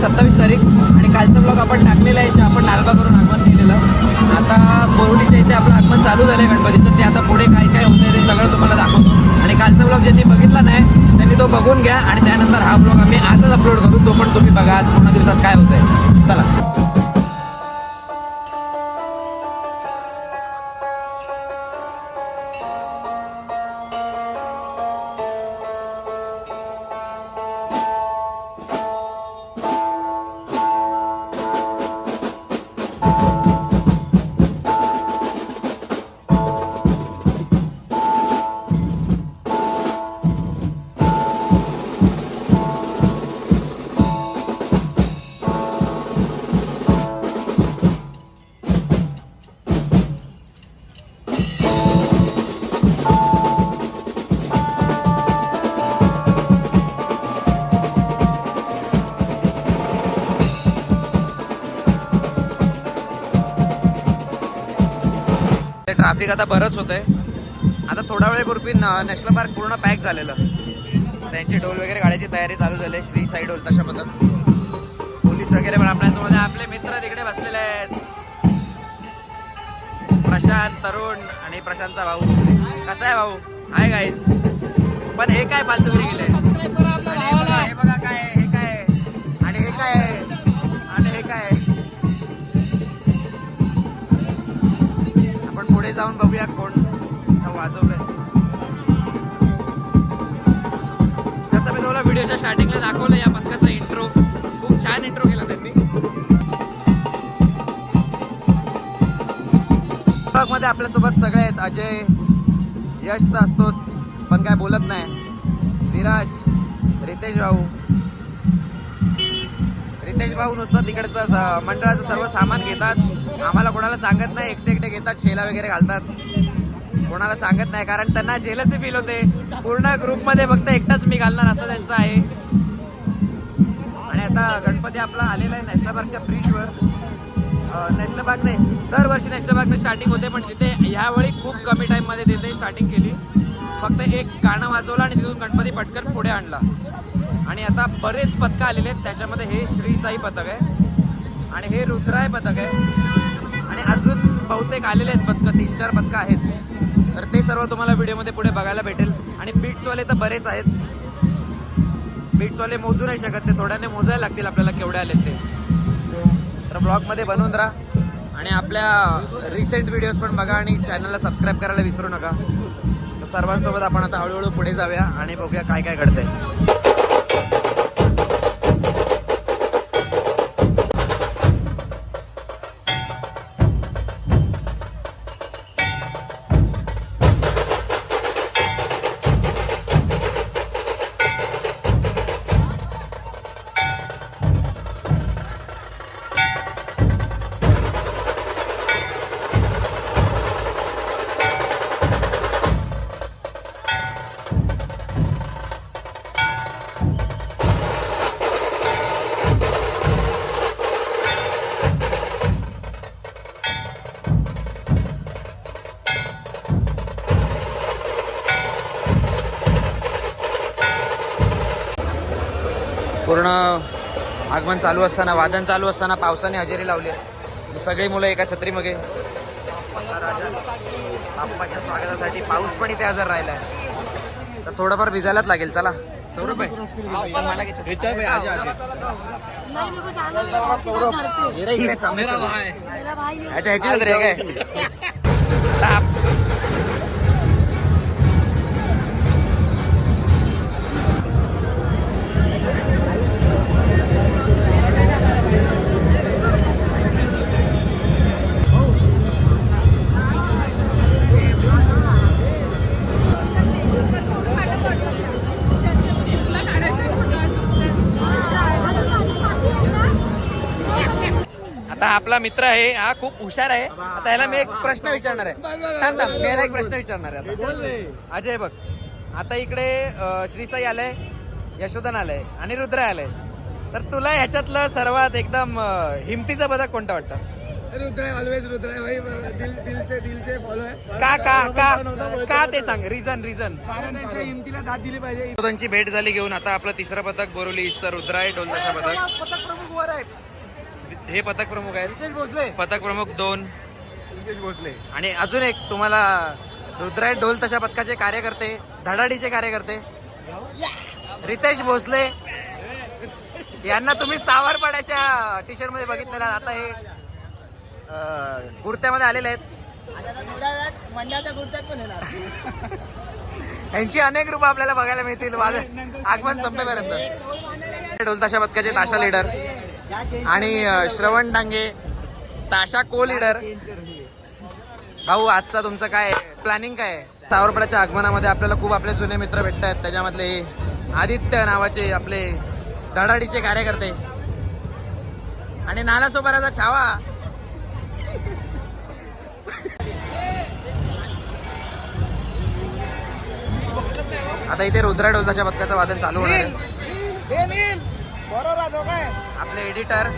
सत्तावीस तारीख आणि कालचा ब्लॉग आपण टाकलेला आहे जे आपण लालबागवरून आगमन केलेलं. आता बोरडीच्या इथे आपलं आगमन चालू झालं आहे गणपतीचं. ते आता पुढे काय काय होतं ते सगळं तुम्हाला दाखवतो. आणि कालचा ब्लॉग ज्यांनी बघितला नाही त्यांनी तो बघून घ्या आणि त्यानंतर हा ब्लॉग आम्ही आजच अपलोड करू. तो पण तुम्ही बघा आज पूर्ण दिवसात काय होतंय. चला. ते ट्रॅफिक आता बरंच होत आहे आता थोडा वेळेपूर्वी नॅशनल पार्क पूर्ण पॅक झालेलं. त्यांची ढोल वगैरे गाड्याची तयारी चालू झाली आहे. श्री साई ढोल तशा पोलीस वगैरे पण आपल्यासोबत आपले मित्र तिकडे बसलेले आहेत. प्रशांत तरुण आणि प्रशांतचा भाऊ. कसा आहे भाऊ? आहे काहीच पण हे काय फालतूगिरी गेले? जाऊन बघूया कोण वाजवलंय. जसं मी तुम्हाला व्हिडिओच्या स्टार्टिंगला दाखवलं या पथकाचा इंट्रो खूप छान इंट्रो केला त्यांनी. मध्ये आपल्यासोबत सगळे आहेत. अजय यश तर असतोच पण काय बोलत नाही. विराज रितेश भाऊ. रितेश भाऊ नुसतं तिकडचं मंडळाचं सर्व सामान घेतात. आम्हाला कोणाला सांगत नाही एकटे एकटे घेतात शेला वगैरे घालतात. कोणाला सांगत नाही कारण त्यांना जेलसी फील होते. पूर्ण ग्रुपमध्ये फक्त एकटाच मी घालणार असं त्यांचं आहे. आणि आता गणपती आपला आलेला आहे नॅशनल पार्कच्या ब्रिजवर नॅशनल पार्क नाही दरवर्षी नॅशनल पार्कने स्टार्टिंग होते पण तिथे ह्यावेळी खूप कमी टाईममध्ये तिथे स्टार्टिंग केली. फक्त एक गाणं वाजवलं आणि तिथून गणपती पटकन पुढे आणला. आणि आता बरेच पथकं आलेले आहेत त्याच्यामध्ये हे श्री साई पथक आहे. आणि हे रुद्राय पथक आहे. आणि अजून बहुतेक आलेले आहेत पथकं तीन चार पथकं आहेत. तर ते सर्व तुम्हाला व्हिडिओमध्ये पुढे बघायला भेटेल. आणि बीट्सवाले तर बरेच आहेत. बीट्सवाले मोजू नाही शकत ते थोड्याने मोजायला लागतील आपल्याला केवढे आलेत ते. तर ब्लॉगमध्ये बनवून राहा. आणि आपल्या रिसेंट व्हिडिओज पण बघा आणि चॅनलला सबस्क्राईब करायला विसरू नका. सर्वांसोबत आपण आता हळूहळू पुढे जाऊया आणि बघूया काय काय घडतंय. आगमन चालू असताना वादन चालू असताना पावसाने हजेरी लावली आहे. सगळी मुलं एका छत्रीमध्ये बाप्पाच्या स्वागतासाठी पाऊस पण इथे हजर राहिला आहे तर थोडंफार भिजायलाच लागेल चला. सौरभ आहे. चल मला घे छत्री. आता आपला मित्र आहे हा खूप हुशार आहे. आता याला मी एक प्रश्न विचारणार आहे. थांब थांब मी याला एक प्रश्न विचारणार आहे आता. अजय बघ. आता इकडे अं, श्रीसाई आलंय यशोधन आलंय आणि रुद्र आलंय. तर तुला ह्याच्यातलं सर्वात एकदम अं, हिमतीचं पदक कोणतं वाटतं? रुद्र ऑलवेज रुद्र भाई. दिल दिल से दिल से फॉलो आहे. का का का का ते सांग रिझन रिझन कारण त्यांच्या हिमतीला दाद दिली पाहिजे. त्यांची भेट झाली घेऊन आता आपलं तिसरं पथक बोरोली ईस्टचं रुद्र आहे डोलताशा पथक पथक प्रमुख वर आहेत हे पथक प्रमुख आहेत. भोसले. पथक प्रमुख दोन. भोसले. आणि अजून एक तुम्हाला रुद्राय ढोल तशा पथकाचे कार्यकर्ते धडाडीचे कार्यकर्ते. रितेश भोसले. यांना तुम्ही सावरपाड्याच्या टी शर्टमध्ये बघितलेला आता हे कुर्त्यामध्ये आलेले आहेत. मंड्याच्या कुर्त्यात पण येणार. यांची अनेक रूप आपल्याला बघायला मिळतील. वाद- आगमन संपेपर्यंत. ढोल तशा पथकाचे ताशा लीडर आणि श्रवण डांगे ताशा को लीडर भाऊ आजचा तुमचं काय प्लॅनिंग काय आहे? सावरपड्याच्या आगमनामध्ये आपल्याला खूप आपले जुने मित्र भेटत आहेत त्याच्यामधले आदित्य नावाचे आपले धडाडीचे कार्यकर्ते. आणि नालासोबाराचा छावा. आता इथे रुद्रा ढोलताच्या पथकाचं वादन चालू होणार आहे. आपले एडिटर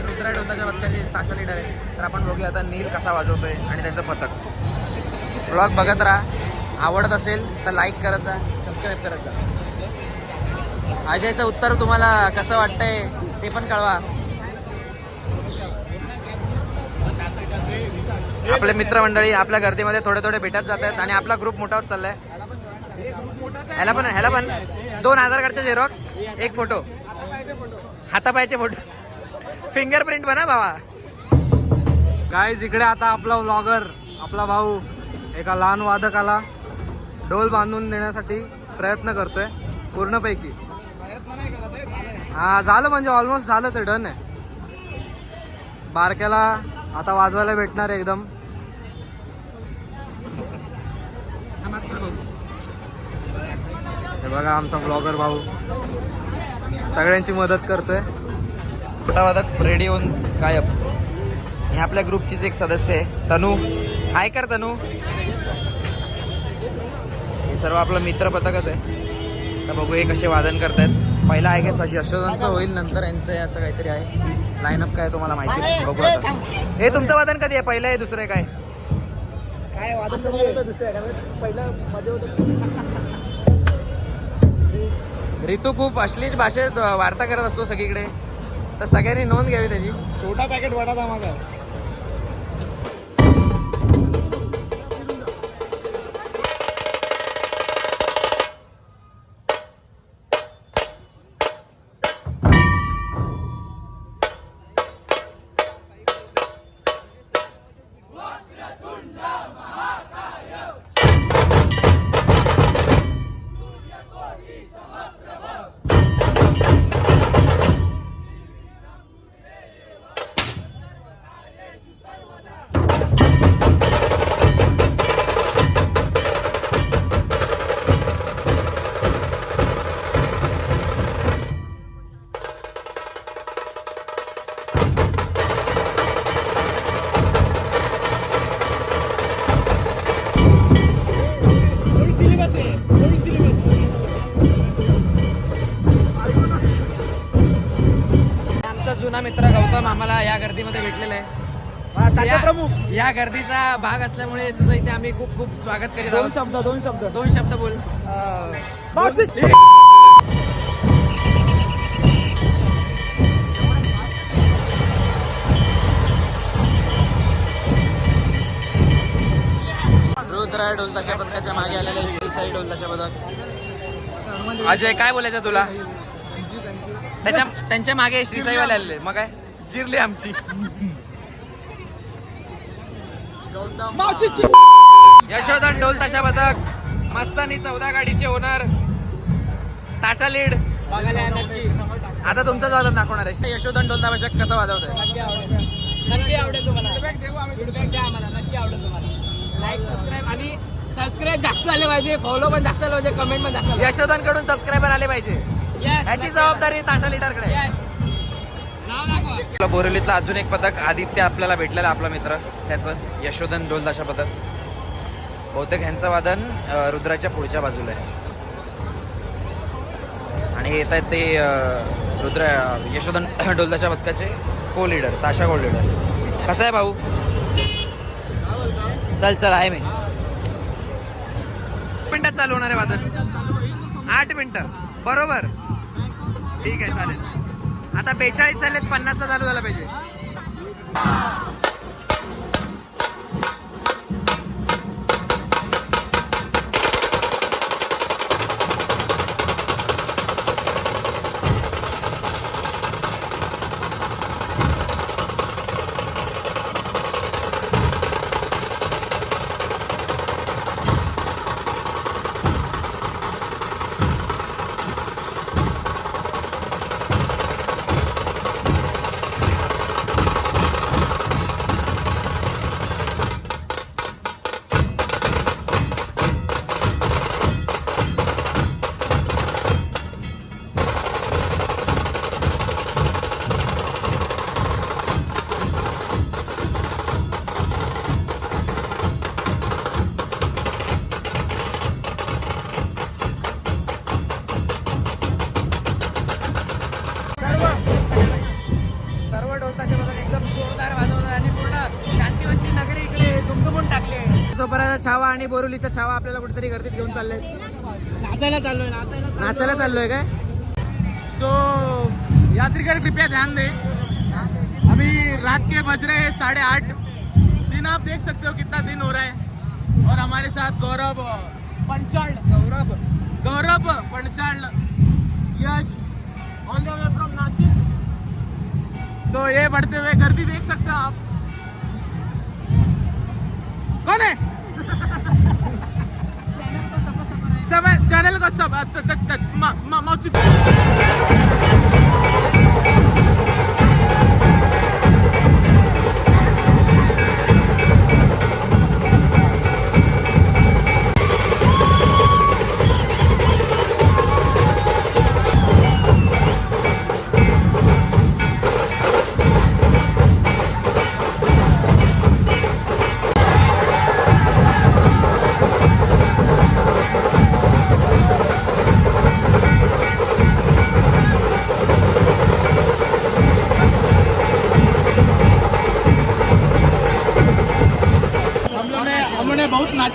रुद्रा ढोलताच्या पथकाचे ताशा लीडर आहे तर आपण बघूया आता नील कसा वाजवतोय आणि त्यांचं पथक. ब्लॉग बघत राहा. आवडत असेल तर लाईक करत जा सबस्क्राईब करत जा. अजयचं उत्तर तुम्हाला कसं वाटतंय ते पण कळवा. आपले मित्रमंडळी आपल्या गर्दीमध्ये थोडे थोडे भेटत जात आहेत आणि आपला ग्रुप मोठा होत चाललाय. ह्याला पण ह्याला पण. दोन आधार कार्डचे झेरॉक्स एक फोटो हातापायचे फोटो फिंगरप्रिंट बना भावा. गाईज इकडे आता आपला व्लॉगर आपला भाऊ एका लहान वादकाला ढोल बांधून देण्यासाठी प्रयत्न करतोय पूर्णपैकी. हा झालं म्हणजे ऑलमोस्ट झालं ते डन आहे. बारक्याला आता वाजवायला भेटणार आहे एकदम. बघा आमचा ब्लॉगर भाऊ. सगळ्यांची मदत करतोय. छोटा रेडी होऊन गायब. हे आपल्या ग्रुपचीच एक सदस्य आहे तनू. हाय कर तनू. हे सर्व आपलं मित्र पथकच आहे. तर बघू हे कसे वादन करतायत. पहिला आहे का शशी यशोदांचं होईल नंतर यांचं असं काहीतरी आहे. लाईनअप काय तुम्हाला माहिती नाही. बघू आता. हे तुमचं वादन कधी आहे? पहिलं आहे दुसरं काय? काय वादन पहिलं मध्ये होतं रितू खूप अश्लील भाषेत वार्ता करत असतो सगळीकडे. तर सगळ्यांनी नोंद घ्यावी त्याची. छोटा पॅकेट वडाचा माझा. जुना मित्र गौतम आम्हाला या गर्दीमध्ये भेटलेला आहे. या- प्रमुख. या गर्दीचा भाग असल्यामुळे तुझं इथे आम्ही खूप खूप स्वागत करीत दोन आहोत. शब्द दोन शब्द. दोन शब्द बोल. रुद्र ढोलताशा पथकाच्या मागे आलेले श्री साई ढोलताशा पथक अजय काय बोलायचं तुला? त्याच्या त्यांच्या मागे श्री साई वाले आलेले. मग काय? जिरली आमची. यशोधन ढोल ताशा पथक. मस्तानी चौदा गाडीचे ओनर. ताशा लीड. आता तुमचाच वादन दाखवणार आहे. यशोधन ढोल पथक कसं वाजवतंय? नक्की आवडेल. तुम्हाला. फीडबॅक द्या आम्हाला. नक्की आवडेल तुम्हाला. लाईक सबस्क्राईब आणि सबस्क्राईब जास्त झाले पाहिजे. फॉलो पण जास्त झाले पाहिजे. कमेंट पण जास्त यशोधनकडून सबस्क्रायबर आले पाहिजे. ह्याची जबाबदारी ताशा लीडरकडे आहे. नाव दाखवा. आपला बोरिवलीतला अजून एक पथक आदित्य आपल्याला भेटलेला आपला मित्र. त्याचं यशोधन ढोलदाशा पथक. बहुतेक ह्यांचं वादन रुद्राच्या पुढच्या बाजूला आहे. आणि येत आहेत ते रुद्र यशोधन डोलदाच्या पथकाचे को लीडर ताशा को लीडर कसा आहे भाऊ? चल चल आहे मी. मिनिटात चालू होणार आहे वादन. आठ मिनिटं. बरोबर. ठीक आहे चालेल. आता बेचाळीस चालेल पन्नासला चालू झाला पाहिजे. सोपराचा छावा आणि बोरुलीचा छावा आपल्याला कुठेतरी गर्दीत घेऊन चालले. नाचायला चाललोय नाचायला चाललोय. काय? सो यात्रीगण कृपया ध्यान दें. अभी रात के बज रहे हैं साढ़े आठ. दिन आप देख सकते हो कितना दिन हो रहा है. और हमारे साथ Gaurav Panchal Gaurav Gaurav Panchal. Yash all the way from Nashik so ये बढ़ते हुए गर्दी देख सकते हो आप. कौन है? सब चैनल को सब तक तक तक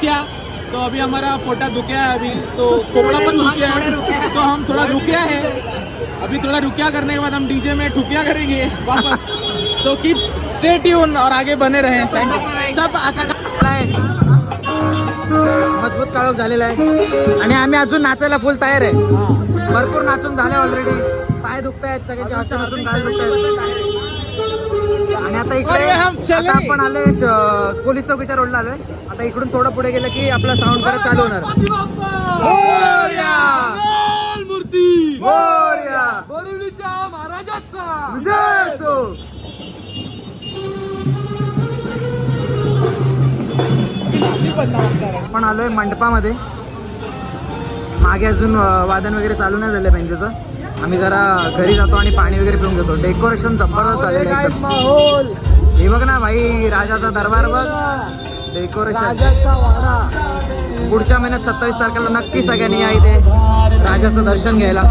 लोग ने बहुत नाचा तो अभी हमारा पोटा दुखया है अभी तो कोपड़ा पण दुखया है तो हम थोड़ा रुकिया है। अभी थोड़ा रुकिया करने के बाद हम डीजे में ठुकिया करेंगे वापस। तो कीप स्टे ट्यून और आगे बने रहे। सब आता मजबूत काळोख झालेला आहे. आणि आम्ही अजून नाचायला फुल तयार आहे. भरपूर नाचून झाले ऑलरेडी पाय दुखतायत सगळ्यांचे हसून हसून गाल दुखतायत. आणि आता इकडे. आता आपण आलोय श- पोलीस चौकीच्या रोडला आलोय. आता इकडून थोडं पुढे गेलं की आपला साऊंड परत चालू होणार. मूर्ती मोरया! बोरिवलीच्या महाराजाचा! विजय असो! आपण आलोय मंडपामध्ये. मागे अजून वादन वगैरे चालू नाही झालं बेंचचं. आम्ही जरा घरी जातो आणि पाणी वगैरे पिऊन घेतो. डेकोरेशन जबरदस्त झालेलं हे बघ ना भाई राजाचा दरबार बघ. डेकोरेशन पुढच्या महिन्यात सत्तावीस तारखेला नक्की सगळ्यांनी या इथे राजाचं दर्शन घ्यायला.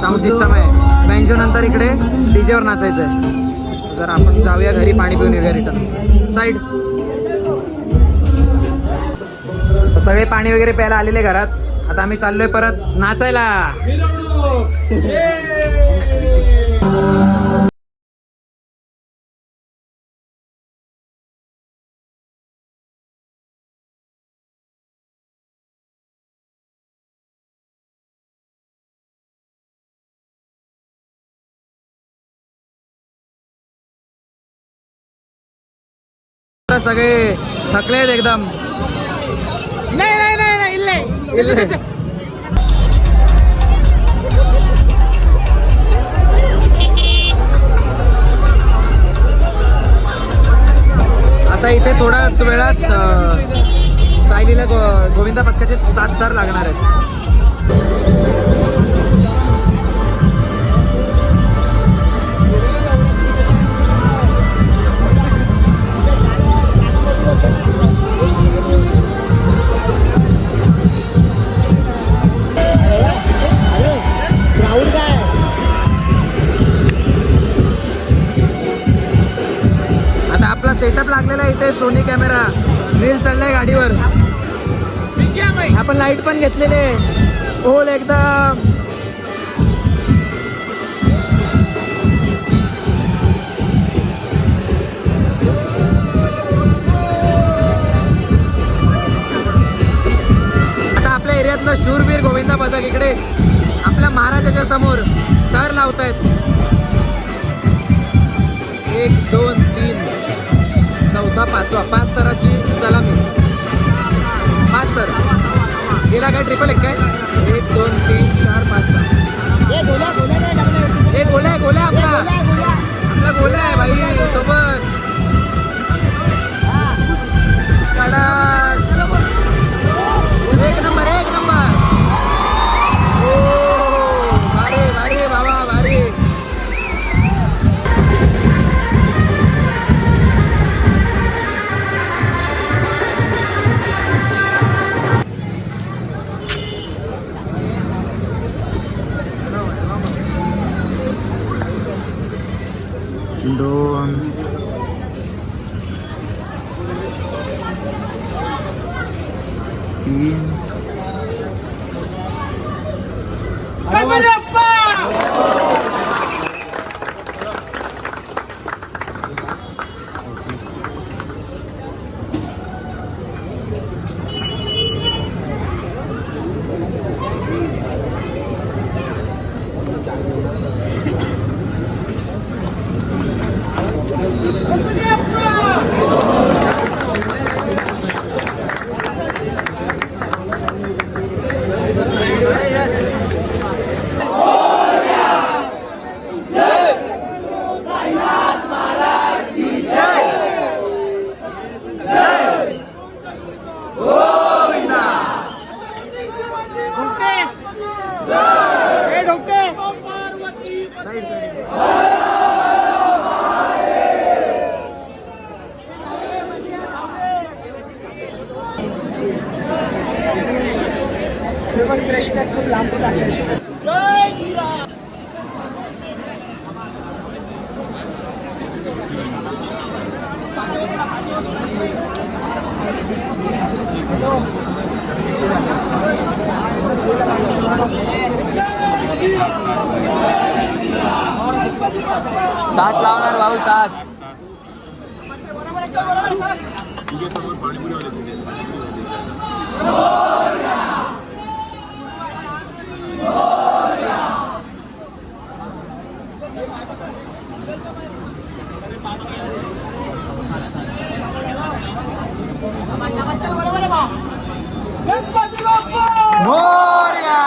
साऊंड सिस्टम आहे. बँजो नंतर इकडे डीजेवर नाचायचं आहे जर आपण जाऊया घरी पाणी पिऊन येऊया रिटर्न साईड सगळे पाणी वगैरे प्यायला आलेले घरात. आम्ही चाललोय परत नाचायला. सगळे थकलेत एकदम. आता इथे थोड्याच वेळात सायलीला गो- गोविंदा पथकाचे सात दर लागणार आहेत. सेटअप लागलेला आहे इथे सोनी कॅमेरा रील चढलाय गाडीवर. आपण लाइट पण घेतलेले होल एकदम. आता आपल्या एरियातलं शूरवीर गोविंदा पथक इकडे आपल्या महाराजाच्या समोर तर लावतायत. एक दोन चौथा पाचवा पाच तराची सलामी. पाच तर गेला काय? ट्रिपल एक काय? एक दोन तीन चार पाच सहा. हे गोल्या गोल्या आपला. आपला गोल्या आहे भाई सोबत. कडक एक नंबर एक नंबर. खूप लांबून आहे. सात लावणार भाऊ सात. मोरया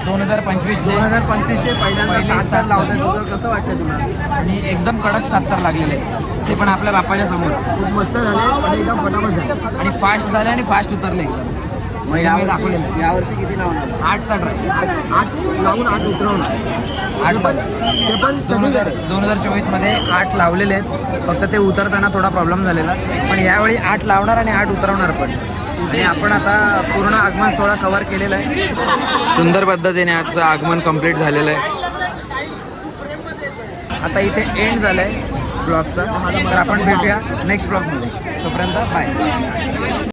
दोन हजार पंचवीसचे दोन हजार पंचवीसचे पहिल्यांदा पहिले सात लावतात. तुझं कसं वाटतं तुम्हाला? आणि एकदम कडक सात तर लागलेले आहेत. ते पण आपल्या बापाच्या समोर. खूप मस्त झाले आणि एकदम फटाफट झाले. आणि फास्ट झाले आणि फास्ट उतरले. मग मी यावर्षी दाखवलेलं. यावर्षी किती लावणार? आठचा ड्राईव्ह आठ आठ लावून आठ उतरवणार. आठ पण ते पण दोन हजार दोन हजार चोवीसमध्ये आठ लावलेले आहेत. फक्त ते उतरताना थोडा प्रॉब्लेम झालेला. पण यावेळी आठ लावणार आणि आठ उतरवणार पण. आणि आपण आता पूर्ण आगमन सोहळा कव्हर केलेला आहे. सुंदर पद्धतीने आजचं आगमन कंप्लीट झालेलं आहे. आता इथे एंड झालं आहे ब्लॉगचा तर आपण भेटूया नेक्स्ट ब्लॉगमध्ये तोपर्यंत बाय